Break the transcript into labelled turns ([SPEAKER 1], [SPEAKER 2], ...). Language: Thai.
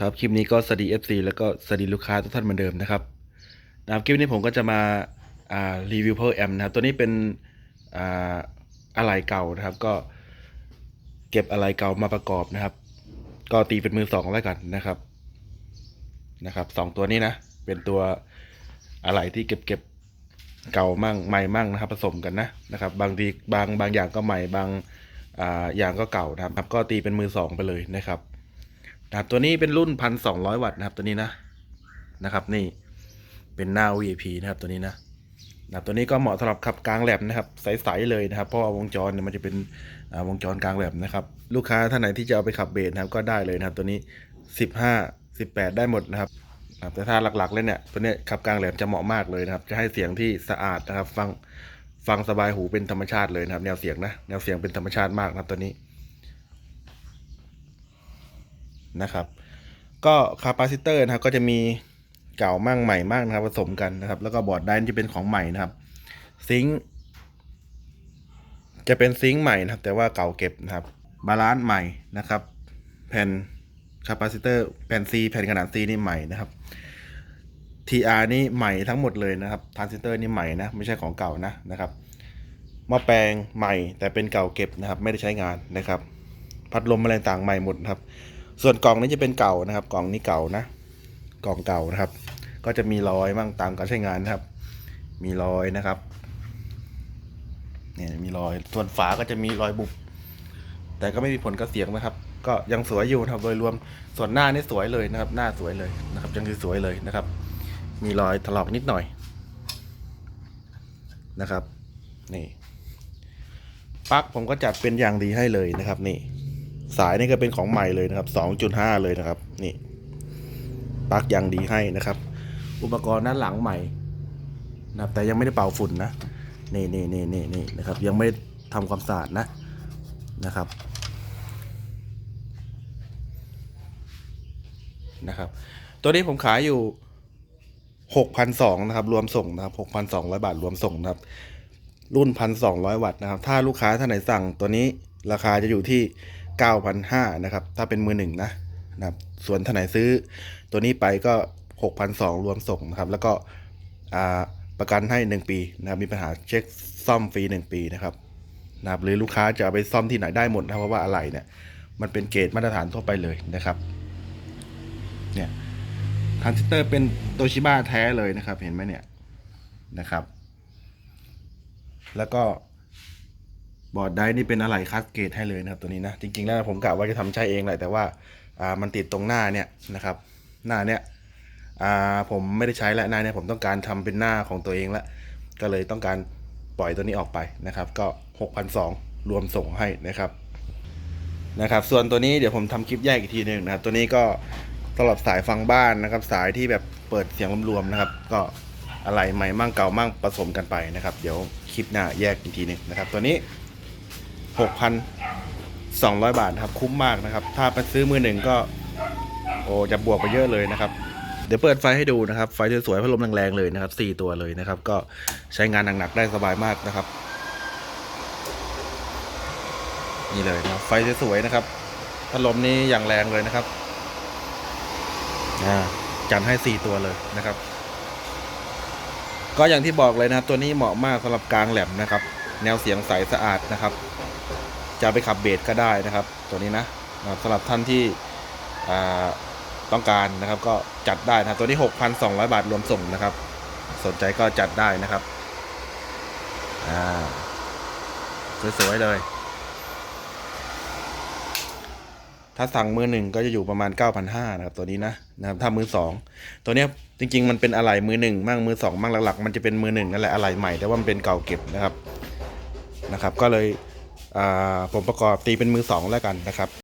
[SPEAKER 1] ครับคลิปนี้ก็สวัสดี FC แล้วก็สวัสดีลูกค้าทุกท่านเหมือนเดิมนะครับนะครับคลิปนี้ผมก็จะมาอ่ารีวิว Power Amp นะครับตัวนี้เป็นอ่าอะไหล่เก่านะครับ ก็เก็บอะไหล่เก่ามาประกอบนะครับ ก็ตีเป็นมือสองแล้วกันนะครับนะครับสองตัวนี้นะเป็นตัวอะไหล่ที่เก็บเก็บเก่ามั่งใหม่มั่งนะครับ ผสมกันนะนะครับ บางทีบางบางอย่างก็ใหม่บางอ่าอย่างก็เก่านะครับ ก็ตีเป็นมือสองไปเลยนะครับ นะครับตัวนี้เป็นรุ่นพันสองร้อยวัตต์นะครับตัวนี้นะนะครับ นี่เป็นหน้า VIP นะครับตัวนี้นะนะครับตัวนี้ก็เหมาะสำหรับขับกลางแลบนะครับใสๆเลยนะครับ เพราะว่าวงจรเนี่ยมันจะเป็นอ่าวงจรกลางแลบนะครับ ลูกค้าท่านไหนที่จะเอาไปขับเบสนะครับก็ได้เลยนะครับ ตัวนี้สิบห้าสิบแปดได้หมดนะครับแต่ถ้าหลักๆเลยเนี่ยตัวเนี้ยขับกลางแหลมจะเหมาะมากเลยนะครับ จะให้เสียงที่สะอาดนะครับ ฟังฟังสบายหูเป็นธรรมชาติเลยนะครับ แนวเสียงนะแนวเสียงเป็นธรรมชาติมากนะครับตัวนี้ นะครับ ก็คาปาซิเตอร์นะครับก็จะมีเก่ามั่งใหม่มั่งนะครับ ผสมกันนะครับ แล้วก็บอร์ดไดน์ที่เป็นของใหม่นะครับ ซิงค์จะเป็นซิงค์ใหม่นะครับ แต่ว่าเก่าเก็บนะครับ บาลานซ์ใหม่นะครับ แผ่นคาปาซิเตอร์แผ่น C แผ่นขนาด C นี่ใหม่นะครับ TR นี่ใหม่ทั้งหมดเลยนะครับทรานซิสเตอร์นี่ใหม่นะ ไม่ใช่ของเก่านะนะครับหม้อแปลงใหม่แต่เป็นเก่าเก็บนะครับ ไม่ได้ใช้งานนะครับ พัดลมอะไรต่างใหม่หมดนะครับ ส่วนกล่องนี้จะเป็นเก่านะครับ กล่องนี้เก่านะ กล่องเก่านะครับ ก็จะมีรอยบ้างตามการใช้งานนะครับ มีรอยนะครับ เนี่ยมีรอย ส่วนฝาก็จะมีรอยบุบ แต่ก็ไม่มีผลกับเสียงนะครับ ก็ยังสวยอยู่นะครับ โดยรวม ส่วนหน้านี่สวยเลยนะครับ หน้าสวยเลยนะครับ ยังคือสวยเลยนะครับ มีรอยถลอกนิดหน่อยนะครับ นี่ปลั๊กผมก็จัดเป็นอย่างดีให้เลยนะครับ นี่ สายนี่ก็เป็นของใหม่เลยนะครับ 2.5 เลยนะครับ นี่ปลั๊กยังดีให้นะครับ อุปกรณ์ด้านหลังใหม่นะครับแต่ยังไม่ได้เป่าฝุ่นนะนี่นี่นี่นี่นี่นะครับ ยังไม่ได้ทำความสะอาดนะนะครับนะครับ ตัวนี้ผมขายอยู่6,200นะครับ รวมส่งนะครับ6,200บาทรวมส่งนะครับ รุ่น1,200วัตต์นะครับ ถ้าลูกค้าท่านไหนสั่งตัวนี้ราคาจะอยู่ที่ 9,500นะครับ ถ้าเป็นมือหนึ่งนะนะครับ ส่วนท่านไหนซื้อตัวนี้ไปก็ 6,200 รวมส่งนะครับ แล้วก็ประกันให้ 1 ปีนะครับ มีปัญหาเช็คซ่อมฟรี 1 ปีนะครับนะครับหรือลูกค้าจะไปซ่อมที่ไหนได้หมดนะเพราะว่าอะไรเนี่ย มันเป็นเกรดมาตรฐานทั่วไปเลยนะครับ เนี่ยทรานซิสเตอร์เป็นโตชิบ้าแท้เลยนะครับ เห็นไหมเนี่ยนะครับ แล้วก็ บอร์ดไดร์นี่เป็นอะไรคัสเกตให้เลยนะครับตัวนี้นะจริงๆแล้วผมกะว่าจะทำใช้เองแหละแต่ว่าอ่ามันติดตรงหน้าเนี่ยนะครับ หน้าเนี่ยอ่าผมไม่ได้ใช้แล้วหน้าเนี่ยผมต้องการทำเป็นหน้าของตัวเองละก็เลยต้องการปล่อยตัวนี้ออกไปนะครับ ก็ 6,200 รวมส่งให้นะครับนะครับ ส่วนตัวนี้เดี๋ยวผมทำคลิปแยกอีกทีหนึ่งนะครับตัวนี้ก็สำหรับสายฟังบ้านนะครับ สายที่แบบเปิดเสียงรวมๆนะครับ ก็อะไรใหม่มั่งเก่ามั่งผสมกันไปนะครับ เดี๋ยวคลิปหน้าแยกอีกทีหนึงนะครับ ตัวนี้ 6,200 บาทนะครับคุ้มมากนะครับ ถ้าไปซื้อมือหนึ่งก็ โอ้จะบวกไปเยอะเลยนะครับเดี๋ยวเปิดไฟให้ดูนะครับ ไฟสวยๆพัดลมแรงๆเลยนะครับสี่ตัวเลยนะครับ ก็ใช้งานหนักๆได้สบายมากนะครับ นี่เลยนะไฟสวยๆนะครับพัดลมนี้อย่างแรงเลยนะครับจัดให้สี่ตัวเลยนะครับ ก็อย่างที่บอกเลยนะครับ ตัวนี้เหมาะมากสำหรับกลางแหลมนะครับ แนวเสียงใสสะอาดนะครับ จะไปขับเบสก็ได้นะครับ ตัวนี้นะนะครับสำหรับท่านที่ต้องการนะครับ ก็จัดได้นะตัวนี้ 6,200 บาทรวมส่งนะครับ สนใจก็จัดได้นะครับสวยๆเลยถ้าสั่งมือหนึ่งก็จะอยู่ประมาณ 9,500นะครับตัวนี้นะนะครับถ้ามือสองตัวนี้จริง ๆ มันเป็นอะไหล่มือหนึ่งมั่งมือสองมั่งหลักๆ มันจะเป็นมือหนึ่งนั่นแหละอะไหล่ใหม่แต่ว่ามันเป็นเก่าเก็บนะครับนะครับ ก็เลย ผมประกอบตีเป็นมือสองแล้วกันนะครับ